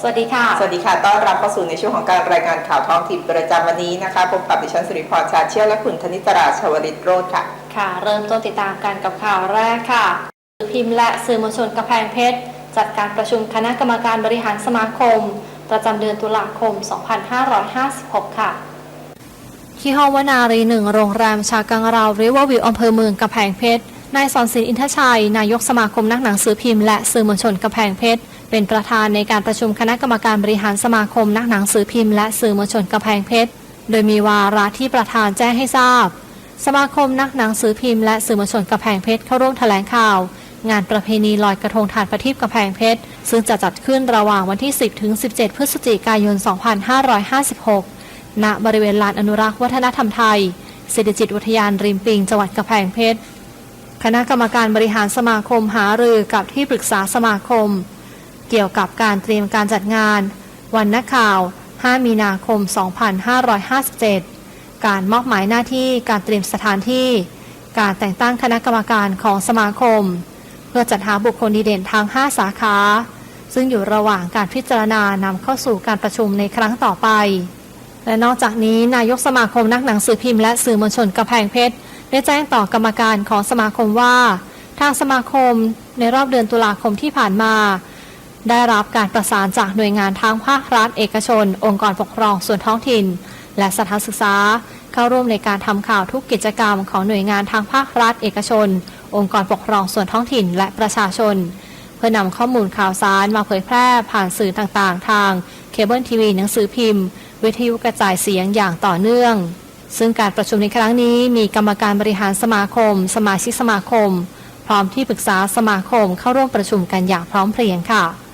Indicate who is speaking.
Speaker 1: สวัสดีค่ะ
Speaker 2: สวัสดีค่ะ ต้อนรับเข้าสู่ในช่วงของการรายงานข่าวท้องถิ่นประจำวันนี้นะคะ พบกับดิฉันสุริพรชาเชี่ยวและคุณธนิตราชวริตโรธค่ะ
Speaker 1: ค่ะ เริ่มต้นติดตามกันกับข่าวแรกค่ะสื่อพิมพ์และสื่อมวลชนกระแพงเพชร จัดการประชุมคณะกรรมการบริหารสมาคม ประจำเดือนตุลาคม 2556 ค่ะ ที่ห้องวนารีหนึ่งโรงแรมชากังราวริเวอร์วิวอำเภอเมืองกระแพงเพชร นายสอนศิลป์อินทชัย นายกสมาคมนักหนังสือพิมพ์และสื่อมวลชนกระแพงเพชร เป็นประธานในการประชุมคณะกรรมการบริหารสมาคมนักหนังสือพิมพ์และสื่อมวลชนกระแพงเพชร โดยมีวาระที่ประธานแจ้งให้ทราบ สมาคมนักหนังสือพิมพ์และสื่อมวลชนกระแพงเพชรเข้าร่วมแถลงข่าว งานประเพณีลอยกระทงทานประทีปกระแพงเพชร ซึ่งจะจัดขึ้นระหว่างวันที่ 10 ถึง 17 พฤศจิกายน 2556 ณ บริเวณลานอนุรักษ์วัฒนธรรมไทยเศรษฐจิตอุทยานริมปิงจังหวัดกระแพงเพชร คณะกรรมการบริหารสมาคมหารือกับที่ปรึกษาสมาคม เกี่ยวกับการเตรียมการจัดงาน วันนักข่าว 5 มีนาคม 2557 การมอบหมายหน้าที่การเตรียมสถานที่ การแต่งตั้งคณะกรรมการของสมาคม เพื่อจัดหาบุคคลดีเด่นทั้ง 5 สาขา ซึ่งอยู่ระหว่างการพิจารณานำเข้าสู่การประชุมในครั้งต่อไป และนอกจากนี้นายกสมาคมนักหนังสือพิมพ์และสื่อมวลชนกระแพงเพชรได้แจ้งต่อกรรมการของสมาคมว่า ทางสมาคมในรอบเดือนตุลาคมที่ผ่านมา ได้รับการประสานจากหน่วยงานทางภาครัฐเอกชน องค์กรปกครองส่วนท้องถิ่น และสถานศึกษา เข้าร่วมในการทำข่าวทุกกิจกรรมของหน่วยงานทางภาครัฐเอกชน องค์กรปกครองส่วนท้องถิ่นและประชาชน เพื่อนำข้อมูลข่าวสารมาเผยแพร่ผ่านสื่อต่างๆ ทางเคเบิลทีวีหนังสือพิมพ์ วิทยุกระจายเสียงอย่างต่อเนื่อง ซึ่งการประชุมในครั้งนี้มีกรรมการบริหารสมาคม สมาชิกสมาคม พร้อมที่ปรึกษาสมาคมเข้าร่วมประชุมกันอย่างพร้อมเพรียงค่ะ